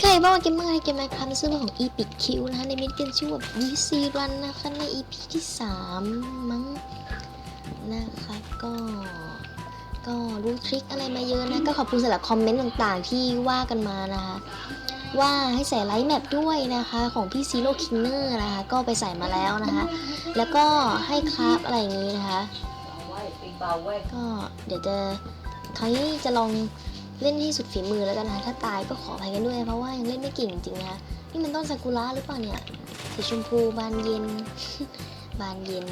ใครบอกว่าเกมเมอร์เกมไมค์ครับในชื่อของ Epic Q นะคะในมิดเป็นชื่อแบบ VC Run นะคะใน EP ที่ 3 มั้งนะคะก็ก็รู้ทริคอะไรมาเยอะนะ ก็ขอบคุณสำหรับคอมเมนต์ต่างๆ ที่ว่ากันมานะคะ ว่าให้ใส่ไลท์แมปด้วยนะคะ ของพี่ซีโร่คิงเนอร์นะคะ ก็ไปใส่มาแล้วนะคะ แล้วก็ให้คราฟอะไรอย่างนี้นะคะ ก็เดี๋ยวจะคราวนี้จะลอง เล่นที่สุดฝีมือแล้วกันนะถ้าตายก็ขออภัยกันด้วย เพราะว่ายังเล่นไม่เก่งจริงๆนะคะนี่มันต้นซากุระหรือเปล่าเนี่ยสีชมพูบานเย็น บานเย็น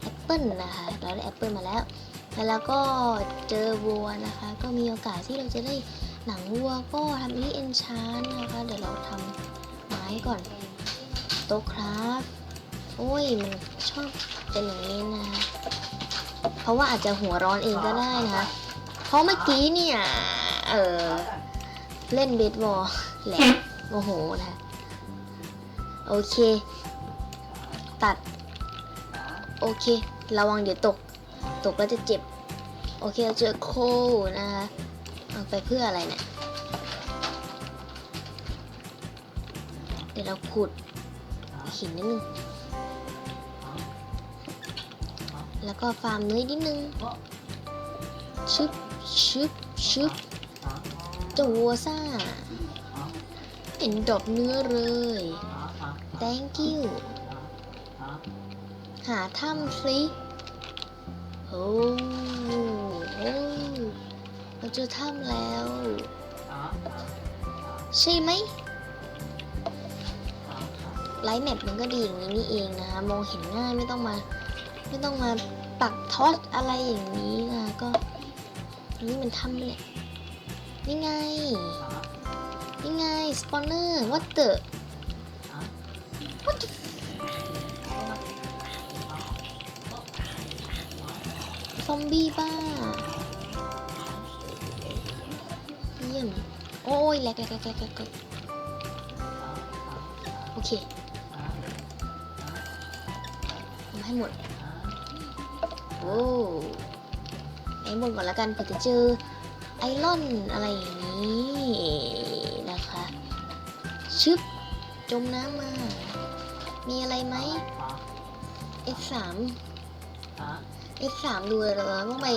แอปเปิลนะคะเราได้แอปเปิลมาแล้วแล้วก็เจอวัวนะคะ ก็มีโอกาสที่เราจะได้หนังวัวก็ทำที่เอนชานนะคะ เดี๋ยวเราทำไม้ก่อนโต๊ะคราฟโอ้ยมันชอบเป็นอย่างนี้นะคะเพราะว่าอาจจะหัวร้อนเองก็ได้นะคะเพราะเมื่อกี้เนี่ย เออเล่นเบสบอลแหลกโมโหนะคะโอเค ตัด โอเค ระวังเดี๋ยวตก ตกแล้วจะเจ็บ โอเคเราเจอโคนะคะเอาไปเพื่ออะไรเนี่ยเดี๋ยวเราขุดหินนิดนึง แล้วก็ฟาร์มเนื้อนิดนึง ชึบชึบชึบ เจ้าวัวซ่าเห็นดอกเนื้อเลย thank you หาถ้ำสิโอ้โอ้เราเจอถ้ำแล้ว ใช่ไหมไลท์แมปมันก็ดีอย่างนี้นี่เองนะคะ มองเห็นง่ายไม่ต้องมา ไม่ต้องมาปักทอตอะไรอย่างนี้นะก็ นี่มันทำเนี่ย นี่ไง นี่ไง สปอนเนอร์ what the what the ซอมบี้บ้าเยี่ยมโอ้ยแหลกแหลกแหลกแหลกแหลกแหลกโอเคทำให้หมดโอ้ไอ้หมดก่อนแล้วกันเผื่อจะเจอ ไอรอนอะไรอย่างนี้นะคะ ชึบ จมน้ำมา มีอะไรไหม F3 F3 ดูเลยเราต้องไป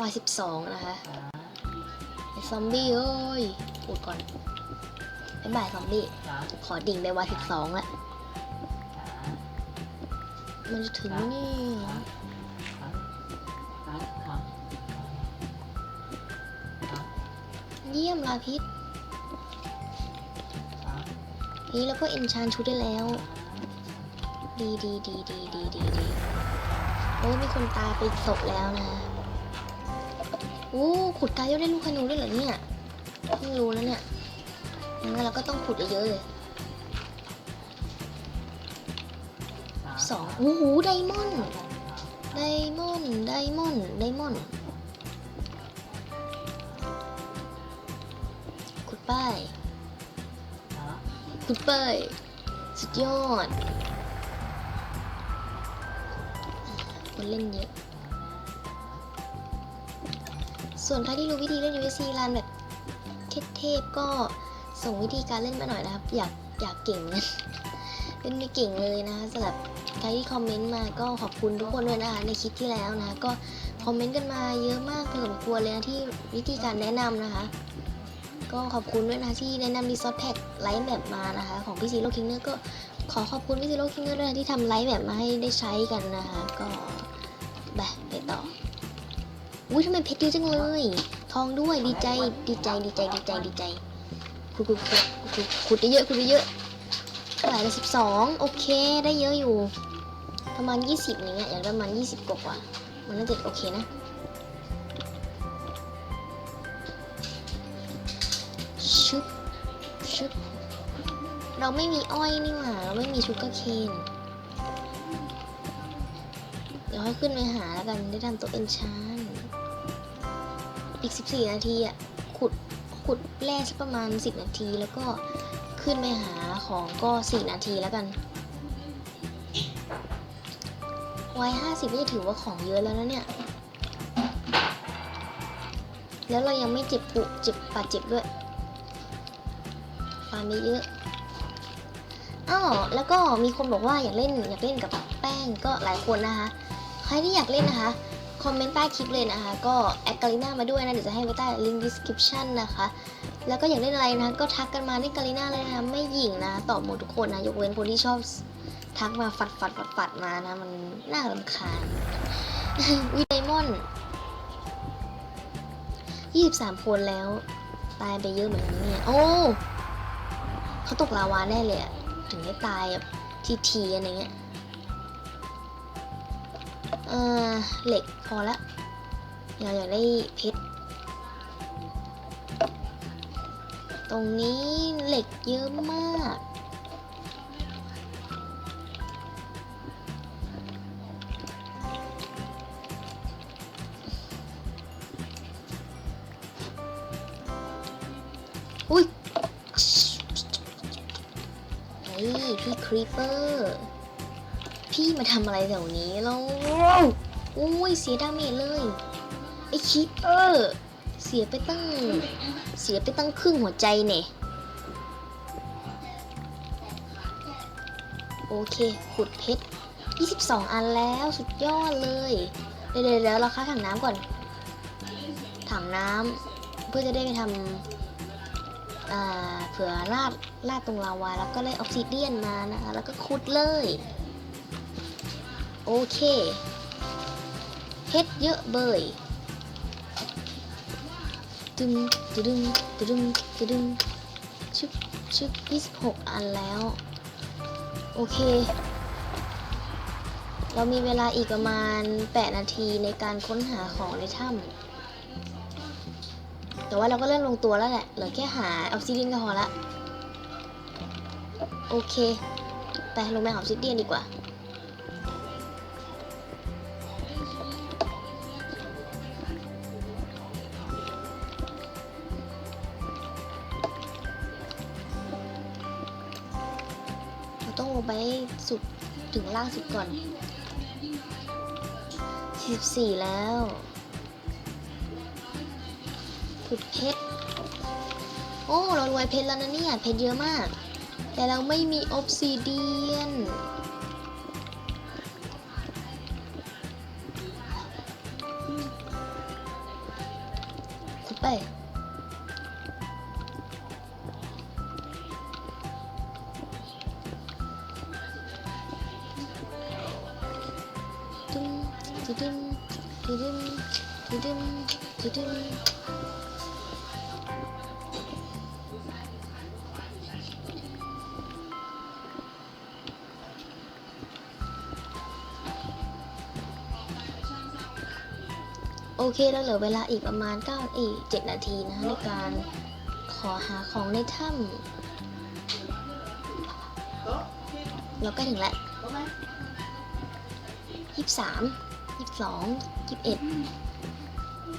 วาย12 นะคะไอซอมบี้เอ้ยพูดก่อนบ๊ายบายซอมบี้ ขอดิ่งไปวาย12ละมันจะถึงไหมเนี่ เยี่ยมลาพิษนี่แล้วก็เอนชานชุดได้แล้ว ดีดีดีดีดีดีดีโอ้มีคนตายไปศพแล้วนะโอ้ขุดกายยได้ลูกขนูด้วยเหรอเนี่ยเพิ่งรู้แล้วเนี่ยงั้นเราก็ต้องขุดเยอะๆเลยสองโอ้โหไดมอนด์ไดมอนด์ไดมอนด์ไดมอนด์ ป้ายขุดป้ยสุดยอดคนเล่นเยอะ ส่วนใครที่รู้วิธีเล่น USC ลานแบบเทพๆก็ส่งวิธีการเล่นมาหน่อยนะครับ อยากอยากเก่งนะเล่นไม่เก่งเลยนะคะสำหรับใครที่คอมเมนต์มาก็ขอบคุณทุกคนด้วยนะคะในคลิปที่แล้วนะคะก็คอมเมนต์กันมาเยอะมากพอสมควรเลยนะที่วิธีการแนะนำนะคะ ก็ขอบคุณด้วยนะที่แนะนำรีซอสแพ็กไลท์แบบมานะคะ ของพี่ซีโร่คิงเนอร์ก็ขอขอบคุณพี่ซีโร่คิงเนอร์ด้วยนะที่ทำไลท์แบบมาให้ได้ใช้กันนะคะ ก็ไปไปต่ออุ้ยทำไมเพชรเยอะจังเลย ทองด้วยดีใจดีใจดีใจดีใจดีใจขุดขุดขุดขุดขุดได้เยอะขุดได้เยอะเท่าไหร่ละสิบสองโอเคได้เยอะอยู่ ประมาณยี่สิบอย่างเงี้ยอยากได้ประมาณยี่สิบกว่ามันน่าจะโอเคนะ เราไม่มีอ้อยนี่หว่า เราไม่มีชูการ์เคนเดี๋ยวให้ขึ้นไปหาแล้วกันได้ทำตัวเอนชานอีก 14 นาทีอะ ขุด ขุดแร่สักประมาณ 10 นาทีแล้วก็ขึ้นไปหาของก็ 4 นาทีแล้วกันวัย50นี่ถือว่าของเยอะแล้วนะเนี่ย แล้วเรายังไม่เจ็บปุเจ็บบาดเจ็บด้วยฟาาร์มไปเยอะ อ้าวแล้วก็มีคนบอกว่าอยากเล่นอยากเล่นกับแป้งก็หลายคนนะคะ ใครที่อยากเล่นนะคะ คอมเมนต์ใต้คลิปเลยนะคะ ก็แอดกาลิน่ามาด้วยนะ เดี๋ยวจะให้ไว้ใต้ลิงก์ description นะคะ แล้วก็อยากเล่นอะไรนะ ก็ทักกันมาเล่นกาลิน่าเลยนะคะไม่หยิ่งนะ ตอบหมดทุกคนนะ ยกเว้นคนที่ชอบทักมาฟัดฟัดฟัดฟัดมานะ มันน่ารำคาญวิไดมอนยี่สิบสามคนแล้ว ตายไปเยอะเหมือนกันเนี่ย โอ้เขาตกลาวาแน่เลยอะ ถึงได้ตายแบบทีทีอะไรเงี้ย เออเหล็กพอละเราอยากได้เพชร ตรงนี้เหล็กเยอะมาก อุ้ย พี่ครีเปอร์ พี่มาทำอะไรแถวนี้แล้วอุ้ยเสียดาเมจเลยไอคิปเปอร์เสียไปตั้ง เสียไปตั้งครึ่งหัวใจเนี่ยโอเค ขุดเพชร 22 อันแล้วสุดยอดเลย เดี๋ยวเดี๋ยวเราค้าถังน้ำก่อน ถังน้ำเพื่อจะได้ไปทำ เผื่อลาดลาดตรงลาวาแล้วก็ได้ออกซิเดียนมานะคะแล้วก็ขุดเลย โอเคเพชรเยอะเบยดึงดึงดึงดึงชุบชุบ26อันแล้ว โอเค เรามีเวลาอีกประมาณ 8 นาทีในการค้นหาของในถ้ำ แต่ว่าเราก็เริ่มลงตัวแล้วแหละ เหลือแค่หาออกซิเดียนก็พอละ โอเค ไปลงไปหาออกซิเดียนดีกว่า เราต้องลงไปสุดถึงล่างสุดก่อน44แล้ว ขุดเพชร โอ้ เรารวยเพชรแล้วนะเนี่ย เพชรเยอะมาก แต่เราไม่มีออฟซิเดียน โอเคแล้วเหลือเวลาอีกประมาณ9อีก7นาทีนะในการขอหาของในถ้ำเราใกล้ถึงแล้วยี่สามยี่สองยี่เอ็ด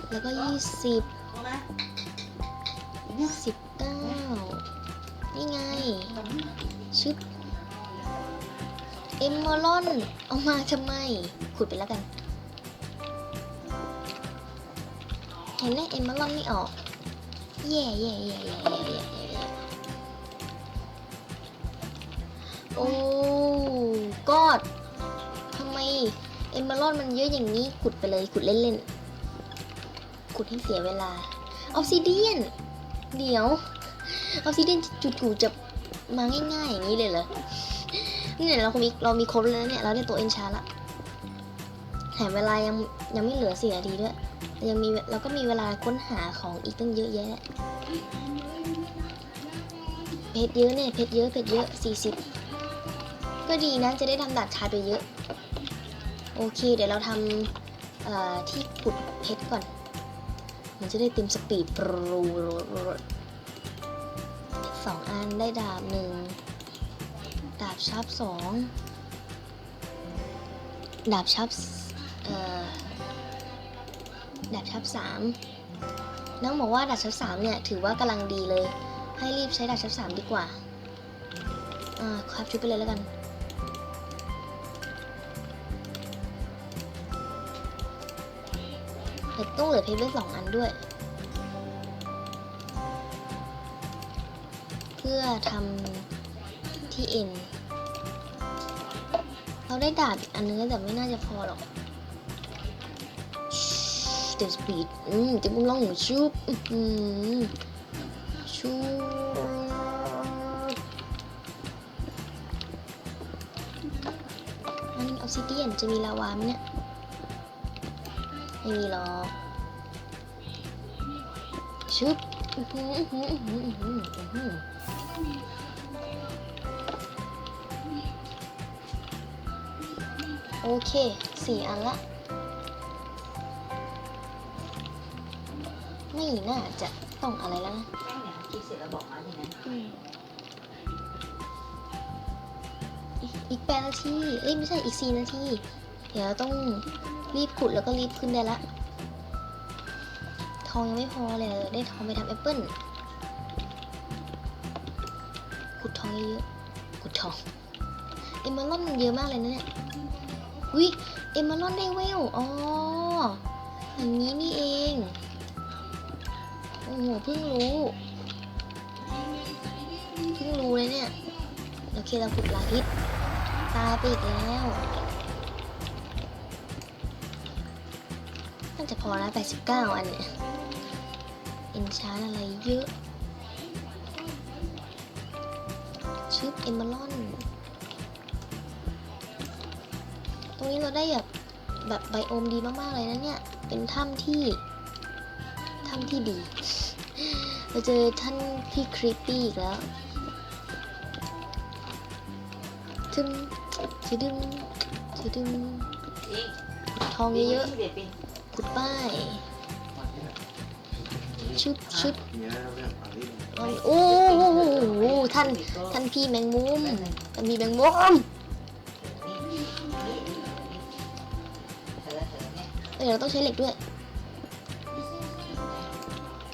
แล้วก็ยี่สิบสิบเก้านี่ไง ชึบเอมมอรอน เอามาทำไม ขุดไปแล้วกัน แล่นเอมเมอรอนไม่ออกแย่แย่แย่แย่แย่โอ้กอดทำไมเอมเมอรัลมันเยอะอย่างนี้ขุดไปเลยขุดเล่นๆขุดให้เสียเวลาออฟซิเดียนเดี๋ยวออฟซิเดียนจู่ๆจะมาง่ายๆอย่างนี้เลยเหรอเนี่ยเรามีเรามีครบแล้วเนี่ยเราได้ตัวเอนชาร์ละแถมเวลายังยังไม่เหลือสี่นาทีด้วย ยังมีเราก็มีเวลาค้นหาของอีกตั้งเยอะแยะ เพชรเยอะเนี่ยเพชรเยอะเพชรเยอะสี่สิบก็ดีนะจะได้ทำดัดชายไปเยอะ โอเค เดี๋ยวเราทำที่ขุดเพชรก่อน มันจะได้เต็มสปีดปรูสองอันได้ดาบหนึ่งดาบชับสองดาบชับเอ่อ ดาบชับสามน้องบอกว่าดาบชับสามเนี่ยถือว่ากำลังดีเลย ให้รีบใช้ดาบชับสามดีกว่า อ่าครับชุดไปเลยแล้วกันเห็ดต้องเหลือเพชรไว้สองอันด้วยเพื่อพื่อทำที่เอ็น เราได้ดาบอีกอันนึงแล้วแต่ไม่น่าจะพอหรอก เดสปีดอืมจะบุ้งล่องหนูชุบอื้อหือชุบอันนี้ออซิเดียนจะมีลาวาไหมเนี่ยไม่มีหรอกชุบอื้อหืออื้อหืออื้อหืออื้อหืออื้อหือโอเคสี่อันละ ไม่น่าจะต้องอะไรแล้วนะแม่เนี่ยคิดเสร็จแล้วบอกมาทีนั้นอืมอีกอีกแปดนาที เอ้ยไม่ใช่อีกสี่นาที เดี๋ยวเราต้องรีบขุดแล้วก็รีบขึ้นได้ละ ทองยังไม่พอเลย ได้ทองไปทำแอปเปิ้ล ขุดทองเยอะๆขุดทอง เอมเมอรอนมันเยอะมากเลยนะเนี่ยวิเอมเมอรอนได้เวล อ๋ออย่างนี้นี่เองโอ้โหเพิ่งรู้เพิ่งรู้เลยเนี่ย โอเคเราขุดลาพิษตายไปอีกแล้วน่าจะพอแล้ว 89 อันเนี่ยเอนชานอะไรเยอะ ชึบเอมเบอรอน ตรงนี้เราได้แบบแบบไบโอมดีมาก ๆ เลยนะเนี่ย เป็นถ้ำที่ถ้ำที่ดี เราเจอท่านพี่คริปปี้อีกแล้วทึมจะดึงจะดึงจริงทองเยอะๆเด็ดเป็นๆขุดป้ายชึบชึบโอ้โหท่านท่านพี่แมงมุมท่านพี่แมงมุมเธอเธอเนี่ยเอ้ยเราต้องใช้เหล็กด้วย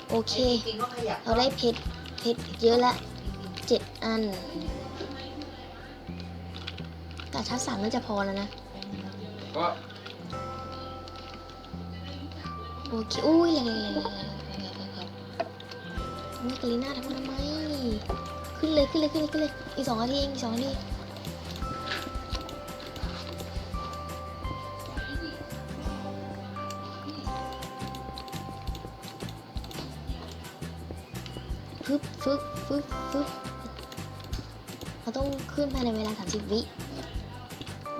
โอเคจริงๆก็ขยับเราได้เพชรเพชรเยอะละเจ็ดอันกาชาร์จสามน่าจะพอแล้วนะ ก็โอเคอุ้ยแรงแรงแรงแรงแรงแรงแรงนี่กาลิน่าทำทำไม ขึ้นเลยขึ้นเลยขึ้นเลยขึ้นเลย อีกสองนาทีเองอีกสองนาที 30 วิ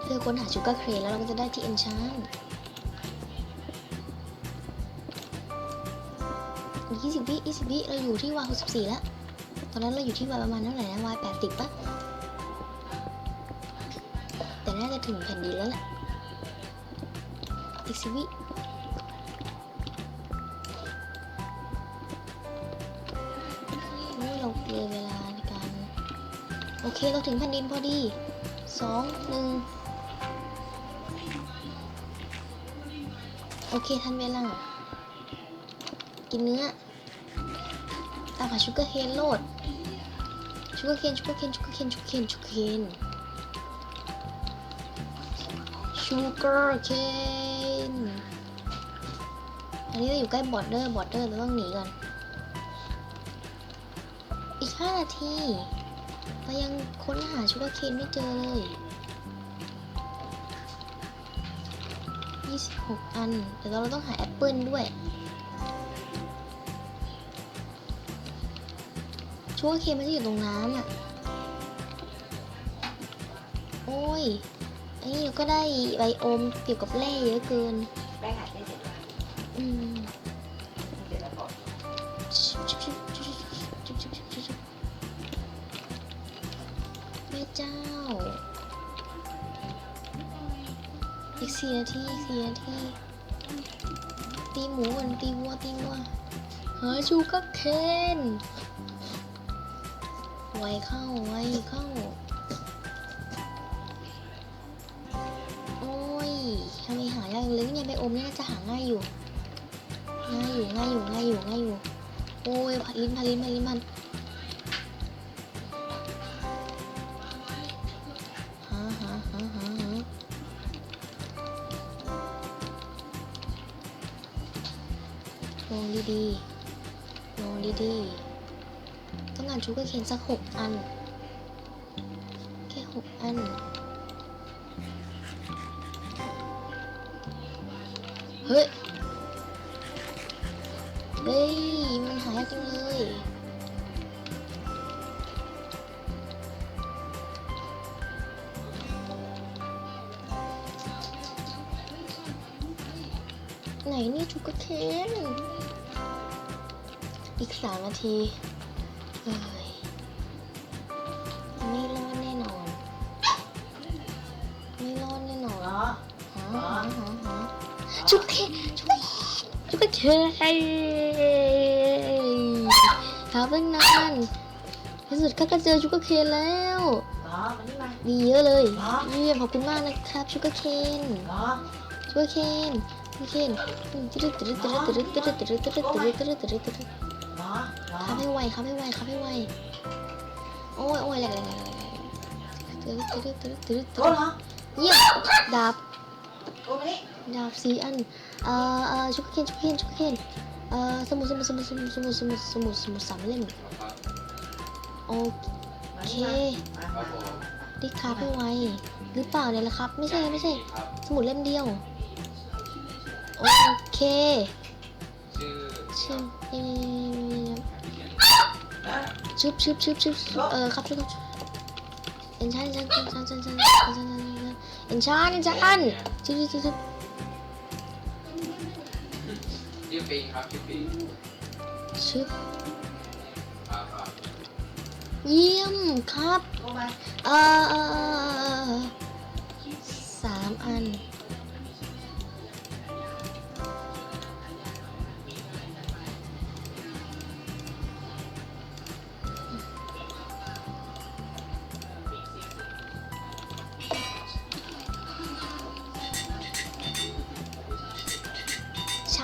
เพื่อค้นหาชูการ์เครนแล้วเราก็จะได้ที่เอนชานอีก20วิ20วิเราอยู่ที่วา64แล้ว ตอนนั้นเราอยู่ที่วายประมาณเท่าไหร่นะวาย80ปะแต่น่าจะถึงแผ่นดินแล้วแหละอีกสิบวิ เคเราถึงแผ่นดินพอดีสองหนึ่งโอเคทันเวลา กินเนื้อตามหาชูเกอร์เคนโลดชูเกอร์เคนชูเกอร์เคนชูเกอร์เคนชูเกอร์เคนชูเกอร์เคนชูเกอร์เคนอันนี้เราอยู่ใกล้บอร์เดอร์บอร์เดอร์เราต้องหนีก่อน อีก5นาที เรายังค้นหาชูเกอร์เคนไม่เจอเลย 26 อัน เดี๋ยวเราต้องหาแอปเปิลด้วยชูเกอร์เคนมันจะอยู่ตรงน้ำอะ โอ้ยอันนี้เราก็ได้ไบโอมเกี่ยวกับแร่เยอะเกินแป้งหายได้เสร็จแล้วอืม อีกสี่นาทีอีกสี่นาทีตีหมูก่อนตีวัวตีวัวหาชูกักเคนไวเข้าไวเข้า โอ้ยทำไมหายากเลยเนี่ยไบโอมนี่น่าจะหาง่ายอยู่ ง่ายอยู่ง่ายอยู่ง่ายอยู่ง่ายอยู่ โอ้ยพัดลิ้นพัดลิ้นพัดลิ้นพัน มองดีๆ มองดีๆ ต้องการชูการ์เคนสักหกอัน แค่หกอัน เฮ้ย เฮ้ย มันหายากจังเลยไหนนี่ชูการ์เคน อีกสามนาทีเฮ้ยไม่รอดแน่นอน ไม่รอดแน่นอนเหรอหาหาหาหาชูการ์เคนชูการ์เคนชูการ์เคนหาตั้งนานในที่สุดข้าก็เจอชูการ์เคนแล้วเหรอมานี่มามีเยอะเลยหรอเยี่ยมขอบคุณมากนะครับชูการ์เคนเหรอช่วยเคนช่วยเคนตึ๊ดตึ๊ดตึ๊ดตึ๊ดตึ๊ดตึ๊ดตึ๊ดตึ๊ดตึ๊ดตึ๊ด ให้ไวขับให้ไวขับให้ไวโอ้ยโอ้ยแหลกแหลกแหลกตึ๊ดตึ๊ดตึ๊ดตึ๊ดตึ๊ดเหรอเยี่ยมดาบโกมานี่ดาบสีอันเอ่อเอ่อช่วยเคนช่วยเคนช่วยเคนเอ่อสมุดสมุดสมุดสมุดสมุดสมุดสมุดสมุดสามเล่มโอเคนี่มาคารับผมมาได้ขับให้ไวหรือเปล่าเนี่ยละครับ ไม่ใช่ไม่ใช่ สมุดเล่มเดียว โอเคชื่อชื่อเอ่อม ชึบชึบชึบชึบเออครับชึบครับเอ็นชันเอ็นชันเอ็นชันเอ็นชันเอ็นชันเอ็นชันเอ็นชันชึบชึบชึบชึบชื่อปิงครับชื่อปิงชึบครับครับเยี่ยมครับโกมาเอ่อเอ่อสามอัน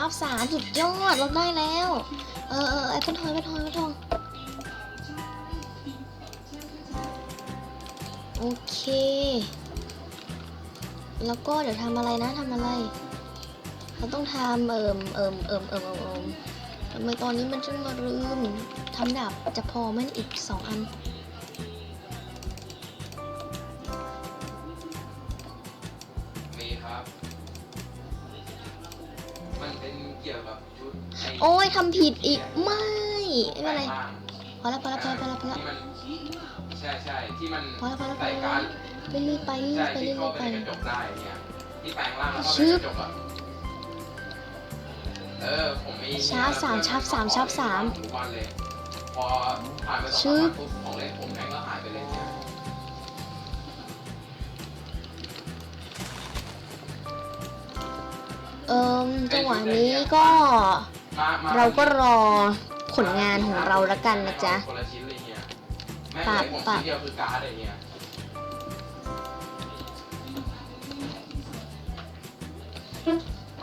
ชาร์ปสามสุดยอดเราได้แล้ว เออเออไอ้เป็นทองไอ้เป็นทองไอ้เป็นทองโอเค แล้วก็เดี๋ยวทำอะไรนะทำอะไร เราต้องทำเอิมเอิมเอิมเอิมเอิมเอิมทำไมตอนนี้มันจึงมาลืมทำดาบจะพอไหมอีกสองอันมีครับ มันเป็นเกี่ยวกับชุดไโอ้ยทำผิดอีกไม่ไม่เป็นไรแปลงางพอแล้วพอแล้วพอแล้วพอแล้วพอแล้ว ที่มันใช่ใช่ที่มันพอแล้วพอแล้วพอใส่แล้วการ์ดเรื่อยๆไปเรื่ใช่อยๆไปที่เรื่เข้าอยๆไปไปในกระจกได้เนี่ยที่แปลงร่างแล้วเข้าชึไปในบกระจกอะเออผมมีชาร์จสามชาร์จสามชาร์จสามทุกวันเลยพอผ่านไปสองชึสามบวันปุ๊บ ออจังหวะนี้ก็เราก็รอผลงานของเราละกันนะจ๊ะปรัปรั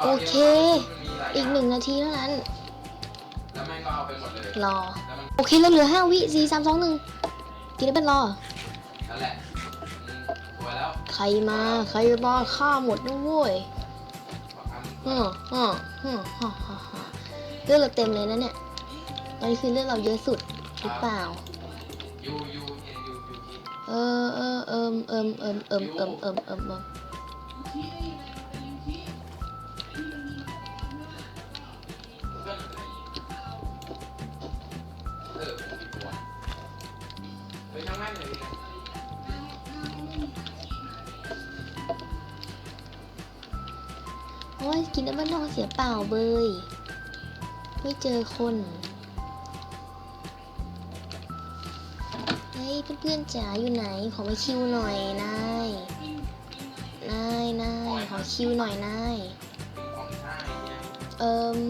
โอเค อีกหนึ่งนาทีเท่านั้นรอ โอเคเราเหลือห้าวิสี่สามสองหนึ่งกินได้เป็นรอใครมา ใครมาฆ่าหมดนะเว้ย ขอทำฮึฮึฮึฮึฮึฮึเลือดเราเต็มเลยนะเนี่ย ตอนนี้คือเลือดเราเยอะสุดหรือเปล่า เออเออเอิมเอิมเอิมเอิมเอิมเอิมเอิมเอิมเออผมมีตัวเฮ้ยช่างแม่งเลย โอ้ยกินน้ำมันทองเสียเปล่าเบย ไม่เจอคนเฮ้ยเพื่อนๆจ๋าอยู่ไหน ขอมาคิวหน่อยนายนายนายขอคิวหน่อยนายเออิม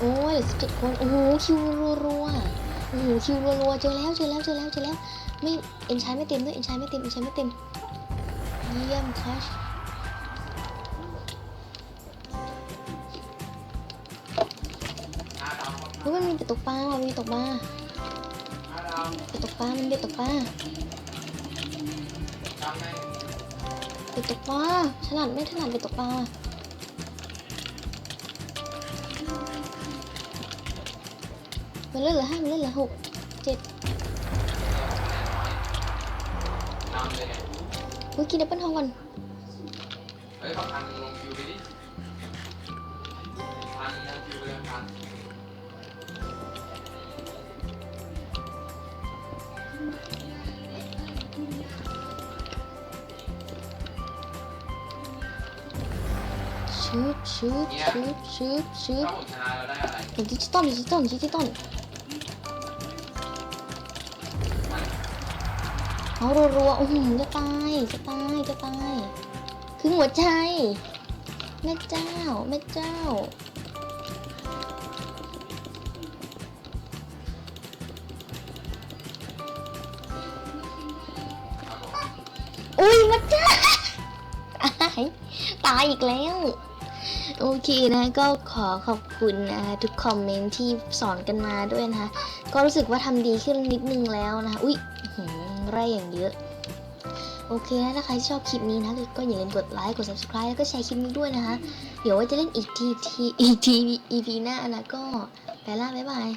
โอ้ยสิบเจ็ดคน โอ้โห คิวรัวๆโอ้โห คิวรัวๆเจอแล้ว เจอแล้ว เจอแล้ว เจอแล้ว ไม่ เอ็นชายไม่เต็มด้วย เอ็นชายไม่เต็ม เอ็นชายไม่เต็ม เยี่ยมคัชฮ้ยมันมีเป็ดตกปลาว่ะมีตกปลาเป็ดตกปลา มันเป็ดตกปลา ดตกปลาฉลาดไม่ถนัดเป็ดตกปลามันเล่นเหลือห้ามันเล่นเหลือหกเจ็ดนำเลยเนี่ยเฮ้ยกินแอปเปิลทองก่อน ชืบชืบชืบชืบชืบถ้าผมชนะเราได้อะไรดิจิตอลดิจิตอลดิจิตอลเอารัวๆโอ้โหจะตายจะตายจะตายครึ่งหัวใจแม่เจ้าแม่เจ้าอุ้ยมาจ้าตายตายอีกแล้ว โอเคนะก็ขอขอบคุณนะคะทุกคอมเมนต์ที่สอนกันมาด้วยนะคะก็รู้สึกว่าทำดีขึ้นนิดนึงแล้วนะคะอุ้ยไร่อย่างเยอะ โอเคนะถ้าใครชอบคลิปนี้นะก็อย่าลืมกดไลค์กด subscribe แล้วก็แชร์คลิปนี้ด้วยนะคะ เดี๋ยวว่าจะเล่นอีกทีทีอีกทีอีพีหน้านะก็ไปล่าบ๊ายบาย